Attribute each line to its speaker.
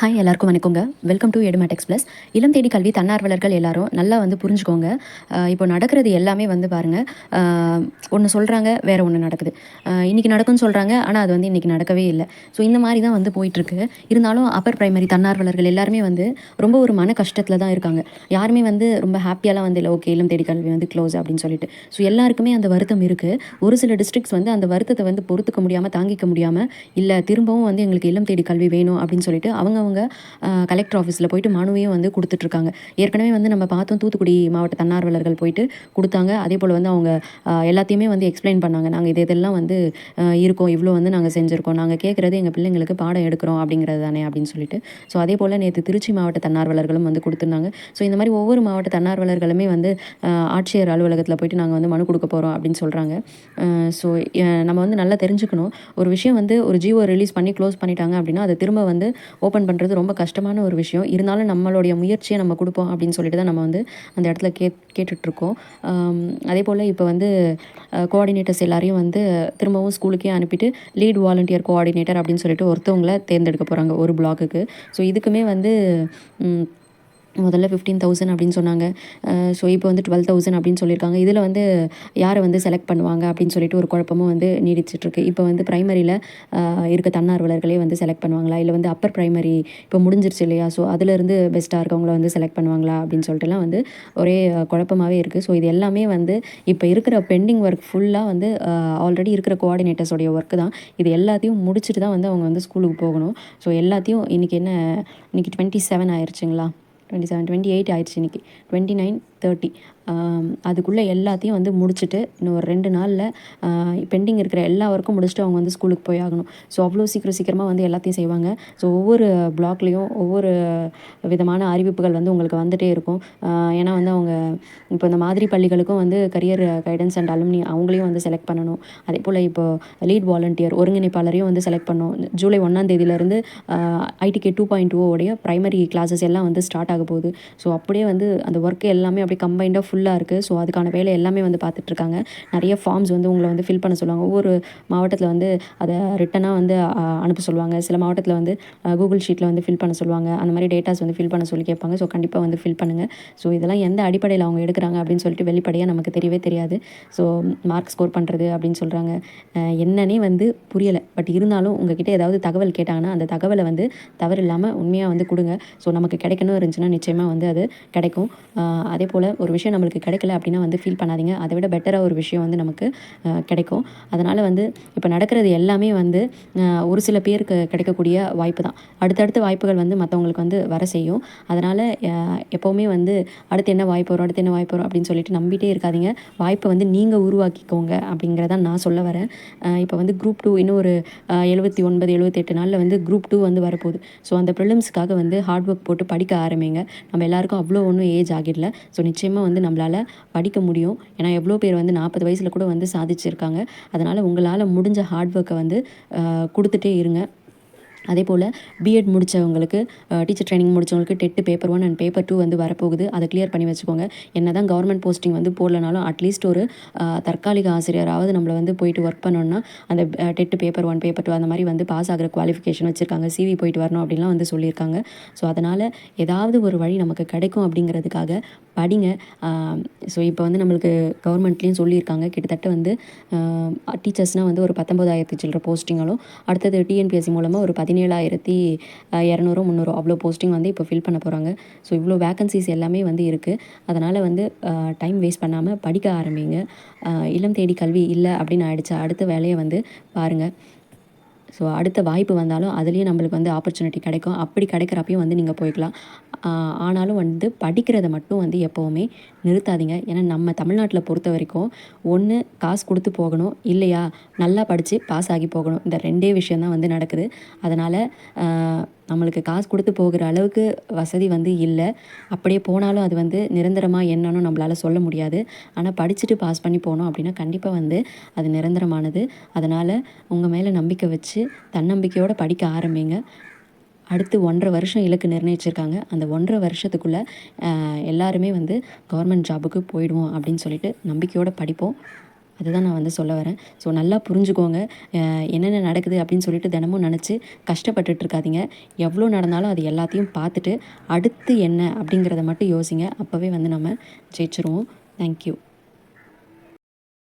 Speaker 1: Hi எல்லாருக்கும் வணக்கங்க. Welcome to எடுமேட் plus இளம் தேடி கல்வி தன்னார்வலர்கள் எல்லாரும் நல்லா வந்து புரிஞ்சுக்கோங்க. இப்போ நடக்கிறது எல்லாமே வந்து பாருங்கள் ஒன்று சொல்கிறாங்க வேறு ஒன்று நடக்குது. இன்றைக்கி இன்னைக்கு நடக்கும்னு சொல்கிறாங்க ஆனால் அது வந்து இன்றைக்கி நடக்கவே இல்லை. ஸோ இந்த மாதிரி தான் வந்து போயிட்டுருக்கு. இருந்தாலும் அப்பர் ப்ரைமரி தன்னார்வலர்கள் எல்லாருமே வந்து ரொம்ப ஒரு மன கஷ்டத்தில் தான் இருக்காங்க. யாருமே வந்து ரொம்ப ஹாப்பியாலாம் வந்து இல்லை ஓகே இளம் தேடி கல்வி வந்து க்ளோஸ் அப்படின்னு சொல்லிட்டு. ஸோ எல்லாருக்குமே அந்த வருத்தம் இருக்குது ஒரு சில டிஸ்ட்ரிக்ஸ் வந்து அந்த வருத்தத்தை வந்து பொறுத்துக்க முடியாமல் தாங்கிக்க முடியாமல் இல்லை திரும்பவும் வந்து எங்களுக்கு இளம் தேடி கல்வி வேணும் அப்படின்னு சொல்லிட்டு அவங்க கலெக்டர் ஆஃபீஸில் போயிட்டு மனுவையும் வந்து கொடுத்துட்ருக்காங்க. ஏற்கனவே வந்து நம்ம பார்த்தோம் தூத்துக்குடி மாவட்ட தன்னார்வலர்கள் போயிட்டு கொடுத்தாங்க. அதே போல் வந்து அவங்க எல்லாத்தையுமே வந்து எக்ஸ்பிளைன் பண்ணாங்க. நாங்கள் இது இதெல்லாம் வந்து இருக்கோம். இவ்வளோ வந்து நாங்கள் செஞ்சுருக்கோம். நாங்கள் கேட்குறது எங்கள் பிள்ளைங்களுக்கு பாடம் எடுக்கிறோம் அப்படிங்கிறது தானே அப்படின்னு சொல்லிட்டு. ஸோ அதே போல் நேற்று திருச்சி மாவட்ட தன்னார்வலர்களும் வந்து கொடுத்துருந்தாங்க. ஸோ இந்த மாதிரி ஒவ்வொரு மாவட்ட தன்னார்வலர்களுமே வந்து ஆட்சியர் அலுவலகத்தில் போயிட்டு நாங்கள் வந்து மனு கொடுக்க போகிறோம் அப்படின்னு சொல்கிறாங்க ஸோ நம்ம வந்து நல்லா தெரிஞ்சுக்கணும். ஒரு விஷயம் வந்து ஒரு ஜியோ ரிலீஸ் பண்ணி க்ளோஸ் பண்ணிட்டாங்க அப்படின்னா அதை திரும்ப வந்து ஓப்பன் பண்ணுறது ரொம்ப கஷ்டமான ஒரு விஷயம். இருந்தாலும் நம்மளுடைய முயற்சியை நம்ம கொடுப்போம் அப்படின்னு சொல்லிட்டு தான் நம்ம வந்து அந்த இடத்துல கே கேட்டுட்ருக்கோம். அதே போல் இப்போ வந்து கோஆர்டினேட்டர்ஸ் எல்லாரையும் வந்து திரும்பவும் ஸ்கூலுக்கே அனுப்பிட்டு லீட் வாலண்டியர் கோஆர்டினேட்டர் அப்படின்னு சொல்லிட்டு ஒருத்தவங்கள தேர்ந்தெடுக்க போகிறாங்க ஒரு பிளாக்குக்கு ஸோ இதுக்குமே வந்து முதல்ல ஃபிஃப்டீன் தௌசண்ட் அப்படின்னு சொன்னாங்க. ஸோ இப்போ வந்து டுவெல் தௌசண்ட் அப்படின்னு சொல்லியிருக்காங்க. இதில் வந்து யாரை வந்து செலக்ட் பண்ணுவாங்க அப்படின்னு சொல்லிட்டு ஒரு குழப்பமும் வந்து நீடிச்சிட்ருக்கு. இப்போ வந்து ப்ரைமரியில் இருக்க தன்னார்வலர்களே வந்து செலக்ட் பண்ணுவாங்களா? இல்லை வந்து அப்பர் ப்ரைமரி இப்போ முடிஞ்சிருச்சு இல்லையா? ஸோ அதுலேருந்து பெஸ்ட்டாக இருக்கவங்கள வந்து செலக்ட் பண்ணுவாங்களா? அப்படின்னு சொல்லிட்டுலாம் வந்து ஒரே குழப்பமாகவே இருக்குது ஸோ இது எல்லாமே வந்து இப்போ இருக்கிற பெண்டிங் ஒர்க் ஃபுல்லாக வந்து ஆல்ரெடி இருக்கிற கோஆர்டினேட்டர்ஸோடைய ஒர்க்கு தான். இது எல்லாத்தையும் முடிச்சுட்டு தான் வந்து அவங்க வந்து ஸ்கூலுக்கு போகணும். ஸோ எல்லாத்தையும் இன்றைக்கி என்ன இன்றைக்கி டுவெண்ட்டி செவன் ஆயிடுச்சுங்களா டுவெண்ட்டி செவன் டுவெண்ட்டி எயிட் ஆயிடுச்சு இன்றைக்கி டுவெண்ட்டி நைன் தேர்ட்டி அதுக்குள்ளே எல்லாத்தையும் வந்து முடிச்சுட்டு இன்னும் ஒரு ரெண்டு நாளில் பெண்டிங் இருக்கிற எல்லா ஒர்க்கும் முடிச்சுட்டு அவங்க வந்து ஸ்கூலுக்கு போய் ஆகணும். ஸோ அவ்வளோ சீக்கிரம் சீக்கிரமாக வந்து எல்லாத்தையும் செய்வாங்க. ஸோ ஒவ்வொரு பிளாக்லேயும் ஒவ்வொரு விதமான அறிவிப்புகள் வந்து உங்களுக்கு வந்துகிட்டே இருக்கும். ஏன்னா வந்து அவங்க இப்போ இந்த மாதிரி பள்ளிகளுக்கும் வந்து கரியர் கைடன்ஸ் அண்ட் அலுமினி அவங்களையும் வந்து செலக்ட் பண்ணணும். அதே போல் இப்போ லீட் வாலண்டியர் ஒருங்கிணைப்பாளரையும் வந்து செலக்ட் பண்ணணும். ஜூலை ஒன்றாம் தேதியிலேருந்து ஐடிகே டூ பாயிண்ட் oh உடைய ப்ரைமரி கிளாஸஸ் எல்லாம் வந்து ஸ்டார்ட் ஆக போகுது. ஸோ அப்படியே வந்து அந்த ஒர்க்கு எல்லாமே அப்படியே கம்பைண்டாக ஃபுல்லாக இருக்குது ஸோ அதுக்கான வேலை எல்லாமே வந்து பார்த்துட்ருக்காங்க. நிறைய ஃபார்ம்ஸ் வந்து உங்களை வந்து ஃபில் பண்ண சொல்லுவாங்க. ஒவ்வொரு மாவட்டத்தில் வந்து அதை ரிட்டனாக வந்து அனுப்ப சொல்லுவாங்க. சில மாவட்டத்தில் வந்து கூகுள் ஷீட்டில் வந்து ஃபில் பண்ண சொல்லுவாங்க. அந்த மாதிரி டேட்டாஸ் வந்து ஃபில் பண்ண சொல்லி கேட்பாங்க. ஸோ கண்டிப்பாக வந்து ஃபில் பண்ணுங்கள் ஸோ இதெல்லாம் எந்த அடிப்படையில் அவங்க எடுக்கிறாங்க அப்படின்னு சொல்லிட்டு வெளிப்படையாக நமக்கு தெரியவே தெரியாது. ஸோ மார்க் ஸ்கோர் பண்ணுறது அப்படின்னு சொல்கிறாங்க என்னன்னே வந்து புரியலை. பட் இருந்தாலும் உங்ககிட்ட ஏதாவது தகவல் கேட்டாங்கன்னா அந்த தகவலை வந்து தவறு இல்லாமல் உண்மையாக வந்து கொடுங்க. ஸோ நமக்கு கிடைக்கணும் இருந்துச்சுன்னா நிச்சயமாக வந்து அது கிடைக்கும். அதே போல் ஒரு விஷயம் நம்மளுக்கு கிடைக்கல அப்படின்னா வந்து ஃபீல் பண்ணாதீங்க. அதை விட பெட்டராக ஒரு விஷயம் வந்து நமக்கு கிடைக்கும். அதனால் வந்து இப்போ நடக்கிறது எல்லாமே வந்து ஒரு சில பேருக்கு கிடைக்கக்கூடிய வாய்ப்பு தான். அடுத்தடுத்த வாய்ப்புகள் வந்து மற்றவங்களுக்கு வந்து வர செய்யும். அதனால் எப்போவுமே வந்து அடுத்து என்ன வாய்ப்பு வரும் அடுத்து என்ன வாய்ப்பு வரும் அப்படின்னு சொல்லிட்டு நம்பிட்டே இருக்காதீங்க. வாய்ப்பை வந்து நீங்கள் உருவாக்கிக்கோங்க அப்படிங்கிறத நான் சொல்ல வரேன். இப்போ வந்து குரூப் டூ இன்னும் ஒரு எழுபத்தி ஒன்பது எழுபத்தெட்டு நாளில் வந்து குரூப் டூ வந்து வரப்போகுது. ஸோ அந்த ப்ரிலிம்ஸ்க்காக வந்து ஹார்ட் ஒர்க் போட்டு படிக்க ஆரம்பிங்க. நம்ம எல்லாருக்கும் அவ்வளோ ஒன்றும் ஏஜ் ஆகிடல ஸோ நிச்சயமாக வந்து நம்மளால் படிக்க முடியும். ஏன்னா எவ்வளோ பேர் வந்து நாற்பது வயசில் கூட வந்து சாதிச்சிருக்காங்க. அதனால் உங்களால் முடிஞ்ச ஹார்ட் ஒர்க்கை வந்து கொடுத்துட்டே இருங்க. அதே போல் பிஎட் முடித்தவங்களுக்கு teacher training முடித்தவங்களுக்கு TET paper one and paper two வந்து வரப்போகுது. அதை கிளியர் பண்ணி வச்சுக்கோங்க. என்ன தான் கவர்மெண்ட் போஸ்டிங் வந்து போடலனாலும் அட்லீஸ்ட் ஒரு தற்காலிக ஆசிரியராவது நம்மளை வந்து போயிட்டு ஒர்க் பண்ணோன்னா அந்த TET paper one paper two அந்த மாதிரி வந்து பாஸ் ஆகிற குவாலிஃபிகேஷன் வச்சுருக்காங்க. சிவி போயிட்டு வரணும் அப்படின்லாம் வந்து சொல்லியிருக்காங்க. ஸோ அதனால் ஏதாவது ஒரு வழி நமக்கு கிடைக்கும் அப்படிங்கிறதுக்காக படிங்க. ஸோ இப்போ வந்து நம்மளுக்கு கவர்மெண்ட்லேயும் சொல்லியிருக்காங்க. கிட்டத்தட்ட வந்து டீச்சர்ஸ்னால் வந்து ஒரு பத்தொம்பதாயிரத்தி சில்லற போஸ்டிங்களும் அடுத்தது டிஎன்பிஎஸ்சி மூலமாக ஒரு பதினேழாயிரத்தி இரநூறு முந்நூறு அவ்வளோ போஸ்டிங் வந்து இப்போ ஃபில் பண்ண போகிறாங்க ஸோ இவ்வளோ வேகன்சிஸ் எல்லாமே வந்து இருக்குது அதனால் வந்து டைம் வேஸ்ட் பண்ணாமல் படிக்க ஆரம்பிங்க. இல்லம் தேடி கல்வி இல்லை அப்படின்னு ஆகிடுச்சா அடுத்த வேலையை வந்து பாருங்கள் ஸோ அடுத்த வாய்ப்பு வந்தாலும் அதுலேயும் நம்மளுக்கு வந்து ஆப்பர்ச்சுனிட்டி கிடைக்கும். அப்படி கிடைக்கிறப்பையும் வந்து நீங்கள் போய்க்கலாம். ஆனாலும் வந்து படிக்கிறத மட்டும் வந்து எப்போவுமே நிறுத்தாதீங்க. ஏன்னா நம்ம தமிழ்நாட்டில் பொறுத்த வரைக்கும் ஒன்று காசு கொடுத்து போகணும் இல்லையா? நல்லா படித்து பாஸ் ஆகி போகணும். இந்த ரெண்டே விஷயந்தான் வந்து நடக்குது. அதனால் நம்மளுக்கு காசு கொடுத்து போகிற அளவுக்கு வசதி வந்து இல்லை. அப்படியே போனாலும் அது வந்து நிரந்தரமாக என்னன்னு நம்மளால் சொல்ல முடியாது. ஆனால் படிச்சுட்டு பாஸ் பண்ணி போனோம் அப்படின்னா கண்டிப்பாக வந்து அது நிரந்தரமானது. அதனால் உங்கள் மேலே நம்பிக்கை வச்சு தன்னம்பிக்கையோடு படிக்க ஆரம்பிங்க. அடுத்து ஒன்றரை வருஷம் இலக்கு நிர்ணயிச்சிருக்காங்க. அந்த ஒன்றரை வருஷத்துக்குள்ளே எல்லாருமே வந்து கவர்மெண்ட் ஜாபுக்கு போயிடுவோம் அப்படின்னு சொல்லிட்டு நம்பிக்கையோடு படிப்போம். அதுதான் நான் வந்து சொல்ல வரேன். ஸோ நல்லா புரிஞ்சுக்கோங்க. என்னென்ன நடக்குது அப்படின்னு சொல்லிட்டு தினமும் நினச்சி கஷ்டப்பட்டுட்டு இருக்காதீங்க. எவ்வளோ நடந்தாலும் அது எல்லாத்தையும் பார்த்துட்டு அடுத்து என்ன அப்படிங்கிறத மட்டும் யோசிங்க. அப்போவே வந்து நம்ம ஜெயிச்சிருவோம். தேங்க்யூ